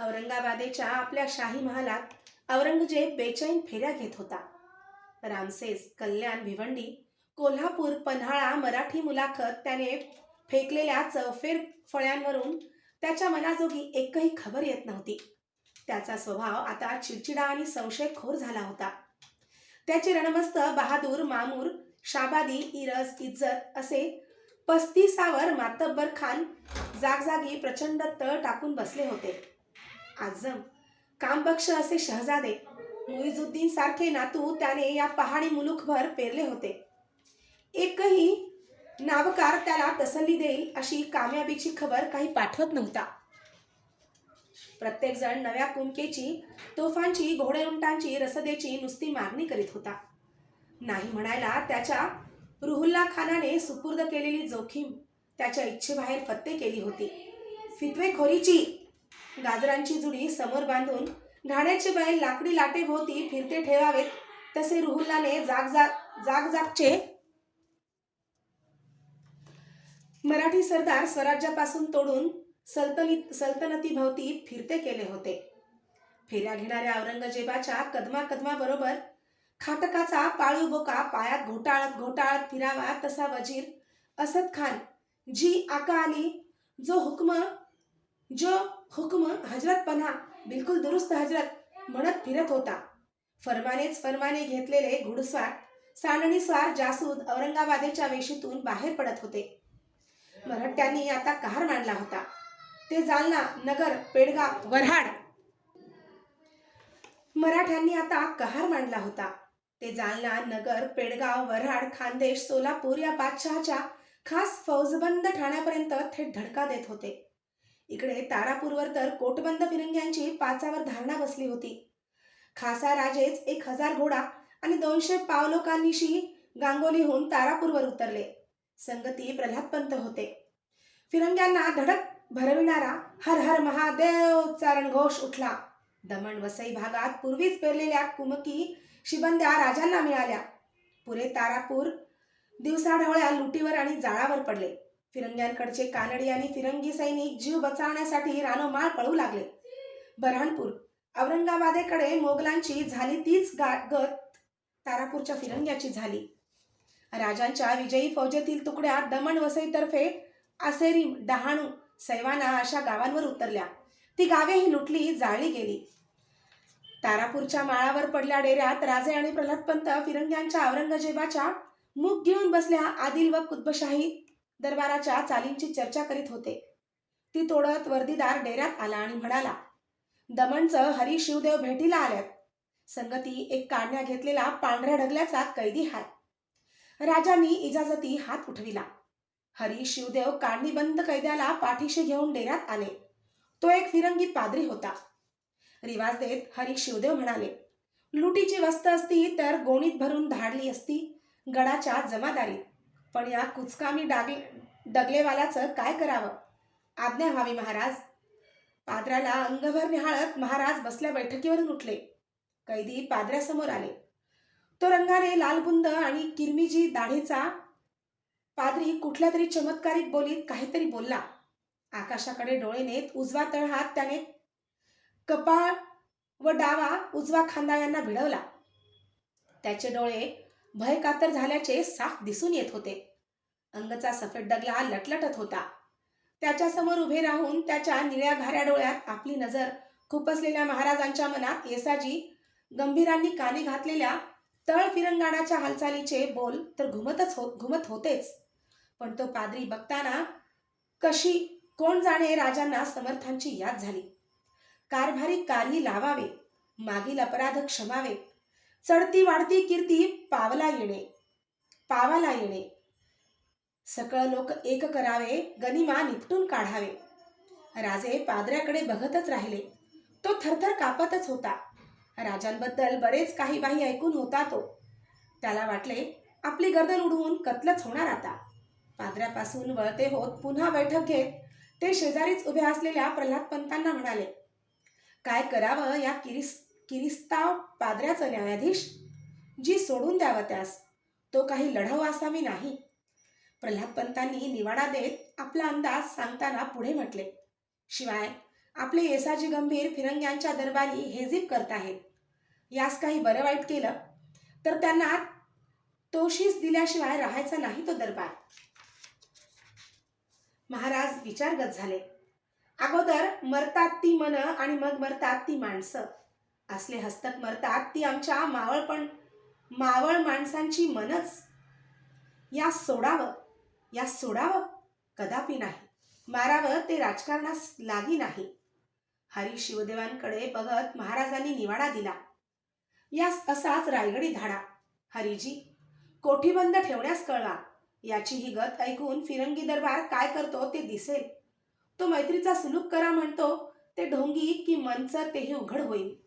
औरंगाबादेच्या आपल्या शाही महालात औरंगजेब बेचैन फेऱ्या घेत होता. रामसेस कल्याण भिवंडी कोल्हापूर पन्हाळा मराठी मुलाखत त्याने फेकलेल्या चौफेर फळ्यांवरून त्याच्या मनाजोगी एकही खबर येत नव्हती. त्याचा स्वभाव आता चिडचिडा आणि संशयखोर झाला होता. त्याचे रणमस्त बहादूर मामूर शाबादी इरस इज्जत असे पस्तीसावर मातब्बर खान जागजागी प्रचंड तळ टाकून बसले होते. आजम. कामबक्ष असे शहजादे. मुईजुद्दीन सारखे नातू त्याने या पहाडी मुलुखभर पेरले होते. एकही नावकार त्याला तसल्ली देईल अशी कामयाबीची खबर काही पाठवत नव्हता. प्रत्येक जण नव्या कुमकेची तोफांची घोडेउंटांची रसदेची नुसती मागणी करीत होता. नाही म्हणायला त्याच्या रुहुल्ला खानाने सुपूर्द केलेली जोखीम त्याच्या इच्छेबाहेर फत्ते केली होती. फितवेखोरीची गाजरांची जुडी समोर बांधून घाण्याचे बैल लाकडी लाटेभोवती फिरते ठेवावेत तसे रुहुल्लाने जाग जाग जाग जागचे मराठी सरदार स्वराज्यापासून तोडून सल्तनीत सल्तनतीभोवती फिरते केले होते. फेऱ्या घेणाऱ्या औरंगजेबाच्या कदमा कदमाबरोबर खाटकाचा पाळू बोका पायात घोटाळत घोटाळत फिरावा तसा वजीर असद खान जी आका आली जो हुकम जो हुक्म हजरत पन्हा बिलकुल दुरुस्त हजरत म्हणत फिरत होता. फरमानेच फरमाने घेतलेले घुडस्वार सांडणीस्वार जासूद औरंगाबादेच्या वेशीतून बाहेर पडत होते. मराठ्यांनी आता कहार मांडला होता. ते जालना नगर पेडगाव वऱ्हाड मराठ्यांनी आता कहार मांडला होता. ते जालना नगर पेडगाव वऱ्हाड खानदेश सोलापूर या बादशहाच्या खास फौजबंद ठाण्यापर्यंत थेट धडका देत होते. इकडे तारापूरवर तर कोटबंद फिरंग्यांची पाचावर धारणा बसली होती. खासा राजेच एक हजार घोडा आणि दोनशे पावलोकांनीशी गांगोलीहून तारापूरवर उतरले. संगती प्रल्हादपंत होते. फिरंग्यांना धडक भरविणारा हर हर महादेव चारण घोष उठला. दमण वसई भागात पूर्वीच पेरलेल्या कुमकी शिबंद्या राजांना मिळाल्या. पुरे तारापूर दिवसाढवळ्या लुटीवर आणि जाळावर पडले. फिरंग्यांकडचे कानडी आणि फिरंगी सैनिक जीव बचावण्यासाठी रानोमाळ पळू लागले. बऱ्हाणपूर औरंगाबादेकडे मोगलांची झाली तीच गत तारापूरच्या फिरंग्याची झाली. राजांच्या विजयी फौजेतील तुकड्या दमण वसईतर्फे आसेरी डहाणू सैवाना अशा गावांवर उतरल्या. ती गावेही लुटली जाळली गेली. तारापूरच्या माळावर पडल्या डेऱ्यात राजे आणि प्रल्हादपंत फिरंग्यांच्या औरंगजेबाच्या मुख घेऊन बसल्या आदिल व कुतबशाही दरबाराच्या चालींची चर्चा करीत होते. ती तोडत वर्दीदार डेऱ्यात आला आणि म्हणाला दमणचं हरी शिवदेव भेटीला आल्यात. संगती एक काढण्या घेतलेला पांढऱ्या ढगल्याचा कैदी हाय राजांनी इजाजती हात उठविला. हरी शिवदेव काढणीबंद कैद्याला पाठीशी घेऊन डेऱ्यात आले. तो एक फिरंगी पादरी होता. रिवाज देत हरी शिवदेव म्हणाले लुटीची वस्त असती तर गोणीत भरून धाडली असती गडाच्या जमादारीत. पण या कुचकामी डागले डगलेवाल्याचं काय करावं? आज्ञा व्हावी महाराज. पादऱ्याला अंगभर निहाळत महाराज बसल्या बैठकीवरून उठले. कैदी पादऱ्यासमोर आले. तो रंगाने लालबुंद आणि किरमिजी दाढीचा पादरी कुठल्या तरी चमत्कारिक बोलीत काहीतरी बोलला. आकाशाकडे डोळे नेत उजवा तळहात त्याने कपाळ व डावा उजवा खांदा यांना भिडवला. त्याचे डोळे भयकातर झाल्याचे साफ दिसून येत होते. अंगचा सफेद डगला लटलटत होता. त्याच्यासमोर उभे राहून त्याच्या निळ्या घाऱ्या डोळ्यात आपली नजर खुपसलेल्या महाराजांच्या मनात येसाजी गंभीरांनी कानी घातलेल्या तळ फिरंगाणाच्या हालचालीचे बोल तर घुमतच हो घुमत होतेच. पण तो पादरी बघताना कशी कोण जाणे राजांना समर्थांची याद झाली. कारभारी कार्य लावावे मागील अपराध क्षमावे चढती वाढती कीर्ती पावला येणे. पावाला येणे. सकळ लोक एक करावे गनिमा निपटून काढावे. राजे पादऱ्याकडे बघतच राहिले. तो थरथर कापतच होता. राजांबद्दल बरेच काही बाही ऐकून होता तो. त्याला वाटले आपली गर्दन उडवून कत्लच होणार आता. पादऱ्यापासून वळते होत पुन्हा बैठक घेत ते शेजारीच उभ्या असलेल्या प्रल्हादपंतांना म्हणाले काय करावं या किरीस किरिस्ताव पाद्र्याचा न्यायाधीश जी सोडून द्यावं त्यास तो काही लढाऊ असावी नाही. प्रल्हादपंतांनी निवाडा देत आपला अंदाज सांगताना पुढे म्हटले शिवाय आपले येसाजी गंभीर फिरंग्यांच्या दरबारी हेजीब करत आहेत. यास काही बरं वाईट केलं तर त्यांना तोशीस दिल्याशिवाय राहायचा नाही तो दरबार. महाराज विचारगत झाले अगोदर मरतात ती मन आणि मग मरतात ती माणसं. असले हस्तक मरतात ती आमच्या मावळपण मावळ माणसांची मनच. या सोडावं या सोडावं कदापि नाही. मारावं ते राजकारणास लागी नाही. हरी शिवदेवांकडे बघत महाराजांनी निवाडा दिला. यास असाच रायगडी धाडा. हरीजी कोठीबंद ठेवण्यास कळवा. याची ही गत ऐकून फिरंगी दरबार काय करतो ते दिसेल. तो मैत्रीचा सुलूक करा म्हणतो ते ढोंगी की मनचं तेही उघड होईल.